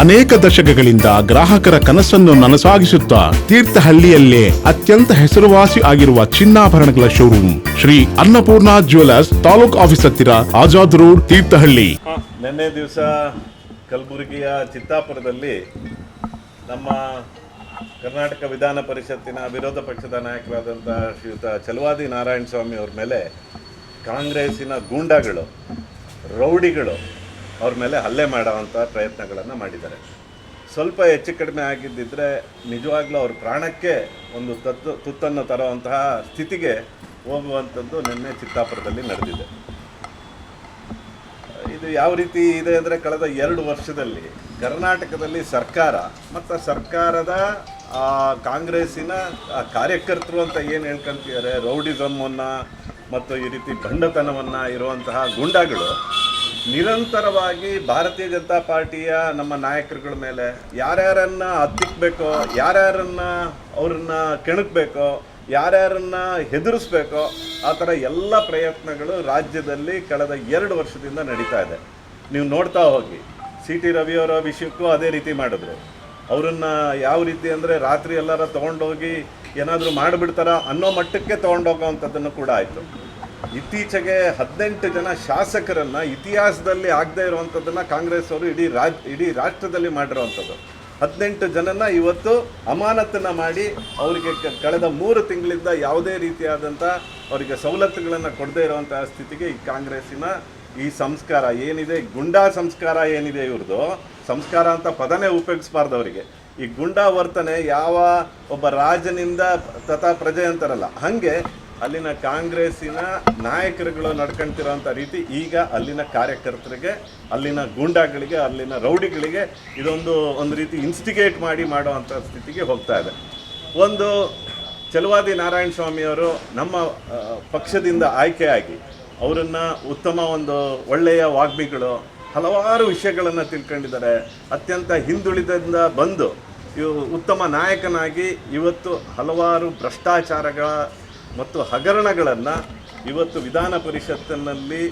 ಅನೇಕ ದಶಕಗಳಿಂದ ಗ್ರಾಹಕರ ಕನಸನ್ನು ನನಸಾಗಿಸುತ್ತಾ ತೀರ್ಥಹಳ್ಳಿಯಲ್ಲೇ ಅತ್ಯಂತ ಹೆಸರುವಾಸಿ ಆಗಿರುವ ಚಿನ್ನಾಭರಣಗಳ showroom Shri Annapurna jewellers taluk office ಹತ್ತಿರ ಆಜಾದ್ ರೋಡ್, ತೀರ್ಥಹಳ್ಳಿ. ನಿನ್ನೆ ದಿವಸ ಕಲಬುರಗಿಯ ಚಿತ್ತಾಪುರದಲ್ಲಿ ನಮ್ಮ ಕರ್ನಾಟಕ ವಿಧಾನ ಪರಿಷತ್ತಿನ ವಿರೋಧ ಪಕ್ಷದ ನಾಯಕರಾದಂಥ ಶ್ರೀಯುತ ಚಲವಾದಿ ನಾರಾಯಣ ಸ್ವಾಮಿ ಅವ್ರ ಮೇಲೆ ಕಾಂಗ್ರೆಸ್ಸಿನ ಗೂಂಡಾಗಳು, ರೌಡಿಗಳು ಅವ್ರ ಮೇಲೆ ಹಲ್ಲೆ ಮಾಡೋವಂಥ ಪ್ರಯತ್ನಗಳನ್ನು ಮಾಡಿದ್ದಾರೆ. ಸ್ವಲ್ಪ ಹೆಚ್ಚು ಕಡಿಮೆ ಆಗಿದ್ದಿದ್ದರೆ ನಿಜವಾಗ್ಲೂ ಅವ್ರ ಪ್ರಾಣಕ್ಕೆ ಒಂದು ತತ್ತು, ತುತ್ತನ್ನು ತರುವಂತಹ ಸ್ಥಿತಿಗೆ ಹೋಗುವಂಥದ್ದು ನಿನ್ನೆ ಚಿತ್ತಾಪುರದಲ್ಲಿ ನಡೆದಿದೆ. ಇದು ಯಾವ ರೀತಿ ಇದೆ ಅಂದರೆ ಕಳೆದ ಎರಡು ವರ್ಷದಲ್ಲಿ ಕರ್ನಾಟಕದಲ್ಲಿ ಸರ್ಕಾರ ಮತ್ತು ಸರ್ಕಾರದ ಕಾಂಗ್ರೆಸ್ಸಿನ ಕಾರ್ಯಕರ್ತರು ಅಂತ ಏನು ಹೇಳ್ಕೊಂತಿದ್ದಾರೆ ರೌಡಿಸಮನ್ನು ಮತ್ತು ಈ ರೀತಿ ಗಂಡತನವನ್ನು ಇರುವಂತಹ ಗುಂಡಾಗಳು ನಿರಂತರವಾಗಿ ಭಾರತೀಯ ಜನತಾ ಪಾರ್ಟಿಯ ನಮ್ಮ ನಾಯಕರುಗಳ ಮೇಲೆ ಯಾರ್ಯಾರನ್ನ ಹತ್ತಿಕ್ಬೇಕೋ, ಯಾರ್ಯಾರನ್ನ ಅವ್ರನ್ನ ಕೆಣಕಬೇಕೋ, ಯಾರ್ಯಾರನ್ನ ಹೆದರಿಸ್ಬೇಕೋ, ಆ ಥರ ಎಲ್ಲ ಪ್ರಯತ್ನಗಳು ರಾಜ್ಯದಲ್ಲಿ ಕಳೆದ ಎರಡು ವರ್ಷದಿಂದ ನಡೀತಾ ಇದೆ. ನೀವು ನೋಡ್ತಾ ಹೋಗಿ. ಸಿ ಟಿ ರವಿಯವರ ವಿಷಯಕ್ಕೂ ಅದೇ ರೀತಿ ಮಾಡಿದ್ರು. ಅವರನ್ನ ಯಾವ ರೀತಿ ಅಂದರೆ ರಾತ್ರಿ ಎಲ್ಲರ ತೊಗೊಂಡೋಗಿ ಏನಾದರೂ ಮಾಡಿಬಿಡ್ತಾರ ಅನ್ನೋ ಮಟ್ಟಕ್ಕೆ ತೊಗೊಂಡೋಗೋವಂಥದ್ದನ್ನು ಕೂಡ ಆಯಿತು. ಇತ್ತೀಚೆಗೆ ಹದಿನೆಂಟು ಜನ ಶಾಸಕರನ್ನ ಇತಿಹಾಸದಲ್ಲಿ ಆಗದೇ ಇರುವಂಥದ್ದನ್ನು ಕಾಂಗ್ರೆಸ್ ಅವರು ಇಡೀ ರಾಜ್ ಇಡೀ ರಾಷ್ಟ್ರದಲ್ಲಿ ಮಾಡಿರುವಂಥದ್ದು ಹದಿನೆಂಟು ಜನನ ಇವತ್ತು ಅಮಾನತನ್ನ ಮಾಡಿ ಅವರಿಗೆ ಕಳೆದ ಮೂರು ತಿಂಗಳಿಂದ ಯಾವುದೇ ರೀತಿಯಾದಂಥ ಅವರಿಗೆ ಸವಲತ್ತುಗಳನ್ನು ಕೊಡದೇ ಇರುವಂತಹ ಸ್ಥಿತಿಗೆ ಈ ಕಾಂಗ್ರೆಸ್ಸಿನ ಈ ಸಂಸ್ಕಾರ ಏನಿದೆ, ಗುಂಡಾ ಸಂಸ್ಕಾರ ಏನಿದೆ ಇವ್ರದ್ದು ಸಂಸ್ಕಾರ ಅಂತ ಪದನೇ ಉಪಯೋಗಿಸಬಾರ್ದು ಅವರಿಗೆ ಈ ಗುಂಡಾ ವರ್ತನೆ ಯಾವ ಒಬ್ಬ ರಾಜನಿಂದ ತಥಾ ಪ್ರಜೆ ಅಂತಾರಲ್ಲ ಹಾಗೆ ಅಲ್ಲಿನ ಕಾಂಗ್ರೆಸ್ಸಿನ ನಾಯಕರುಗಳು ನಡ್ಕೊಂತಿರೋಂಥ ರೀತಿ ಈಗ ಅಲ್ಲಿನ ಕಾರ್ಯಕರ್ತರಿಗೆ, ಅಲ್ಲಿನ ಗೂಂಡಾಗಳಿಗೆ, ಅಲ್ಲಿನ ರೌಡಿಗಳಿಗೆ ಇದೊಂದು ಒಂದು ರೀತಿ ಇನ್ಸ್ಟಿಗೇಟ್ ಮಾಡಿ ಮಾಡುವಂಥ ಸ್ಥಿತಿಗೆ ಹೋಗ್ತಾ ಇದೆ. ಒಂದು ಚಲುವಾದಿ ನಾರಾಯಣ ಸ್ವಾಮಿಯವರು ನಮ್ಮ ಪಕ್ಷದಿಂದ ಆಯ್ಕೆಯಾಗಿ ಅವರನ್ನು ಉತ್ತಮ ಒಂದು ಒಳ್ಳೆಯ ವಾಗ್ಮಿಗಳು ಹಲವಾರು ವಿಷಯಗಳನ್ನು ತಿಳ್ಕೊಂಡಿದ್ದಾರೆ. ಅತ್ಯಂತ ಹಿಂದುಳಿದಿಂದ ಬಂದು ಇವು ಉತ್ತಮ ನಾಯಕನಾಗಿ ಇವತ್ತು ಹಲವಾರು ಭ್ರಷ್ಟಾಚಾರಗಳ ಮತ್ತು ಹಗರಣಗಳನ್ನು ಇವತ್ತು ವಿಧಾನ ಪರಿಷತ್ತಿನಲ್ಲಿ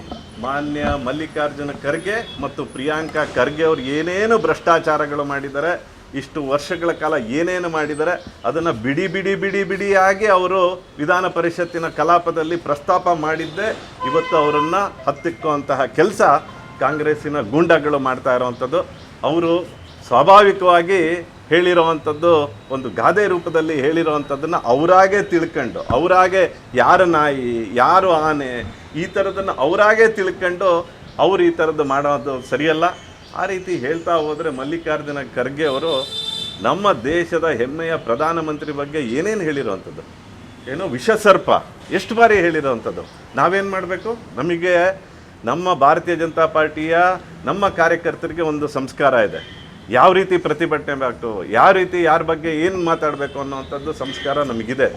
ಮಾನ್ಯ ಮಲ್ಲಿಕಾರ್ಜುನ ಖರ್ಗೆ ಮತ್ತು ಪ್ರಿಯಾಂಕಾ ಖರ್ಗೆ ಅವರು ಏನೇನು ಭ್ರಷ್ಟಾಚಾರಗಳು ಮಾಡಿದ್ದಾರೆ, ಇಷ್ಟು ವರ್ಷಗಳ ಕಾಲ ಏನೇನು ಮಾಡಿದ್ದಾರೆ, ಅದನ್ನು ಬಿಡಿ ಬಿಡಿ ಬಿಡಿ ಬಿಡಿಯಾಗಿ ಅವರು ವಿಧಾನ ಪರಿಷತ್ತಿನ ಕಲಾಪದಲ್ಲಿ ಪ್ರಸ್ತಾಪ ಮಾಡಿದ್ದೇ. ಇವತ್ತು ಅವರನ್ನು ಹತ್ತಿಕ್ಕುವಂತಹ ಕೆಲಸ ಕಾಂಗ್ರೆಸ್ಸಿನ ಗೂಂಡಾಗಳು ಮಾಡ್ತಾ ಇರುವಂಥದ್ದು. ಅವರು ಸ್ವಾಭಾವಿಕವಾಗಿ ಹೇಳಿರುವಂಥದ್ದು, ಒಂದು ಗಾದೆ ರೂಪದಲ್ಲಿ ಹೇಳಿರುವಂಥದ್ದನ್ನು ಅವರಾಗೆ ತಿಳ್ಕೊಂಡು, ಅವರಾಗೆ ಯಾರ ನಾಯಿ, ಯಾರು ಆನೆ, ಈ ಥರದನ್ನು ಅವರಾಗೆ ತಿಳ್ಕೊಂಡು ಅವ್ರು ಈ ಥರದ್ದು ಮಾಡೋದು ಸರಿಯಲ್ಲ. ಆ ರೀತಿ ಹೇಳ್ತಾ ಹೋದರೆ ಮಲ್ಲಿಕಾರ್ಜುನ ಖರ್ಗೆ ಅವರು ನಮ್ಮ ದೇಶದ ಹೆಮ್ಮೆಯ ಪ್ರಧಾನಮಂತ್ರಿ ಬಗ್ಗೆ ಏನೇನು ಹೇಳಿರುವಂಥದ್ದು? ಏನು ವಿಷಸರ್ಪ, ಎಷ್ಟು ಬಾರಿ ಹೇಳಿರುವಂಥದ್ದು? ನಾವೇನು ಮಾಡಬೇಕು? ನಮಗೆ ನಮ್ಮ ಭಾರತೀಯ ಜನತಾ ಪಾರ್ಟಿಯ ನಮ್ಮ ಕಾರ್ಯಕರ್ತರಿಗೆ ಒಂದು ಸಂಸ್ಕಾರ ಇದೆ. ಯಾವ ರೀತಿ ಪ್ರತಿಭಟನೆ ಬೇಕು ಯಾವ ರೀತಿ ಯಾರ ಬಗ್ಗೆ ಏನು ಮಾತಾಡಬೇಕು ಅನ್ನೋವಂಥದ್ದು ಸಂಸ್ಕಾರ ನಮಗಿದೆ.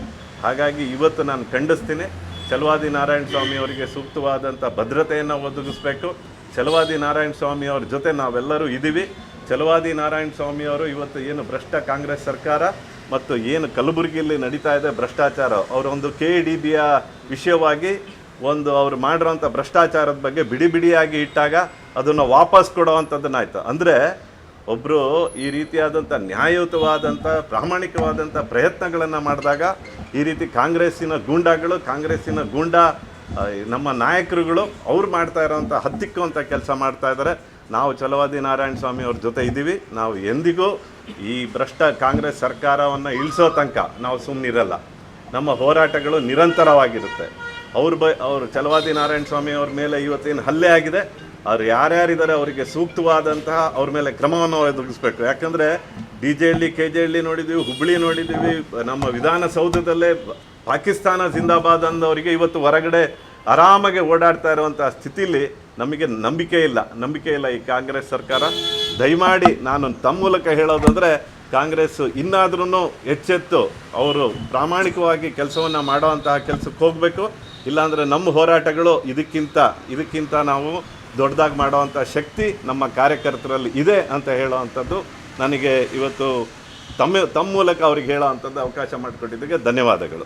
ಹಾಗಾಗಿ ಇವತ್ತು ನಾನು ಖಂಡಿಸ್ತೀನಿ. ಚಲವಾದಿ ನಾರಾಯಣ ಸ್ವಾಮಿ ಅವರಿಗೆ ಸೂಕ್ತವಾದಂಥ ಭದ್ರತೆಯನ್ನು ಒದಗಿಸ್ಬೇಕು. ಚಲವಾದಿ ನಾರಾಯಣ ಸ್ವಾಮಿ ಅವ್ರ ಜೊತೆ ನಾವೆಲ್ಲರೂ ಇದ್ದೀವಿ. ಚಲವಾದಿ ನಾರಾಯಣ ಸ್ವಾಮಿ ಅವರು ಇವತ್ತು ಏನು ಭ್ರಷ್ಟ ಕಾಂಗ್ರೆಸ್ ಸರ್ಕಾರ ಮತ್ತು ಏನು ಕಲಬುರಗಿಯಲ್ಲಿ ನಡೀತಾ ಇದೆ ಭ್ರಷ್ಟಾಚಾರ, ಅವರೊಂದು ಕೆ ಡಿ ಬಿಯ ವಿಷಯವಾಗಿ ಒಂದು ಅವ್ರು ಮಾಡಿರೋಂಥ ಭ್ರಷ್ಟಾಚಾರದ ಬಗ್ಗೆ ಬಿಡಿ ಬಿಡಿಯಾಗಿ ಇಟ್ಟಾಗ ಅದನ್ನು ವಾಪಸ್ ಕೊಡೋವಂಥದ್ದನ್ನಾಯ್ತು ಅಂದರೆ ಒಬ್ಬರು ಈ ರೀತಿಯಾದಂಥ ನ್ಯಾಯಯುತವಾದಂಥ ಪ್ರಾಮಾಣಿಕವಾದಂಥ ಪ್ರಯತ್ನಗಳನ್ನು ಮಾಡಿದಾಗ ಈ ರೀತಿ ಕಾಂಗ್ರೆಸ್ಸಿನ ಗೂಂಡಾಗಳು, ಕಾಂಗ್ರೆಸ್ಸಿನ ಗೂಂಡಾ ನಮ್ಮ ನಾಯಕರುಗಳು ಅವ್ರು ಮಾಡ್ತಾ ಇರೋವಂಥ ಹತ್ತಿಕ್ಕುವಂಥ ಕೆಲಸ ಮಾಡ್ತಾ ಇದ್ದಾರೆ. ನಾವು ಚಲವಾದಿ ನಾರಾಯಣ ಸ್ವಾಮಿ ಅವ್ರ ಜೊತೆ ಇದ್ದೀವಿ. ನಾವು ಎಂದಿಗೂ ಈ ಭ್ರಷ್ಟ ಕಾಂಗ್ರೆಸ್ ಸರ್ಕಾರವನ್ನು ಇಳಿಸೋ ತನಕ ನಾವು ಸುಮ್ಮನಿರಲ್ಲ ನಮ್ಮ ಹೋರಾಟಗಳು ನಿರಂತರವಾಗಿರುತ್ತೆ. ಅವ್ರ ಬ, ಅವರು ಚಲವಾದಿ ನಾರಾಯಣ ಸ್ವಾಮಿ ಅವ್ರ ಮೇಲೆ ಇವತ್ತೇನು ಹಲ್ಲೆ ಆಗಿದೆ? ಅವ್ರು ಯಾರ್ಯಾರಿದ್ದಾರೆ ಅವರಿಗೆ ಸೂಕ್ತವಾದಂತಹ ಅವ್ರ ಮೇಲೆ ಕ್ರಮವನ್ನು ಒದಗಿಸ್ಬೇಕು ಯಾಕಂದರೆ D J Halli, K J Halli ನೋಡಿದ್ದೀವಿ ಹುಬ್ಬಳ್ಳಿ ನೋಡಿದ್ದೀವಿ ನಮ್ಮ ವಿಧಾನಸೌಧದಲ್ಲೇ ಪಾಕಿಸ್ತಾನ ಜಿಂದಾಬಾದ್ ಅಂದವರಿಗೆ ಇವತ್ತು ಹೊರಗಡೆ ಆರಾಮಾಗಿ ಓಡಾಡ್ತಾ ಇರುವಂಥ ಸ್ಥಿತಿಲಿ ನಮಗೆ ನಂಬಿಕೆ ಇಲ್ಲ. ನಂಬಿಕೆ ಇಲ್ಲ ಈ ಕಾಂಗ್ರೆಸ್ ಸರ್ಕಾರ. ದಯಮಾಡಿ ನಾನು ತಮ್ಮ ಮೂಲಕ ಹೇಳೋದಂದರೆ ಕಾಂಗ್ರೆಸ್ ಇನ್ನಾದ್ರೂ ಎಚ್ಚೆತ್ತು ಅವರು ಪ್ರಾಮಾಣಿಕವಾಗಿ ಕೆಲಸವನ್ನು ಮಾಡೋವಂತಹ ಕೆಲಸಕ್ಕೆ ಹೋಗಬೇಕು. ಇಲ್ಲಾಂದರೆ ನಮ್ಮ ಹೋರಾಟಗಳು ಇದಕ್ಕಿಂತ ಇದಕ್ಕಿಂತ ನಾವು ದೊಡ್ಡದಾಗಿ ಮಾಡೋವಂಥ ಶಕ್ತಿ ನಮ್ಮ ಕಾರ್ಯಕರ್ತರಲ್ಲಿ ಇದೆ ಅಂತ ಹೇಳೋವಂಥದ್ದು ನನಗೆ ಇವತ್ತು ತಮ್ಮ ತಮ್ಮ ಮೂಲಕ ಅವ್ರಿಗೆ ಹೇಳೋ ಅವಕಾಶ ಮಾಡಿಕೊಟ್ಟಿದ್ದಕ್ಕೆ ಧನ್ಯವಾದಗಳು.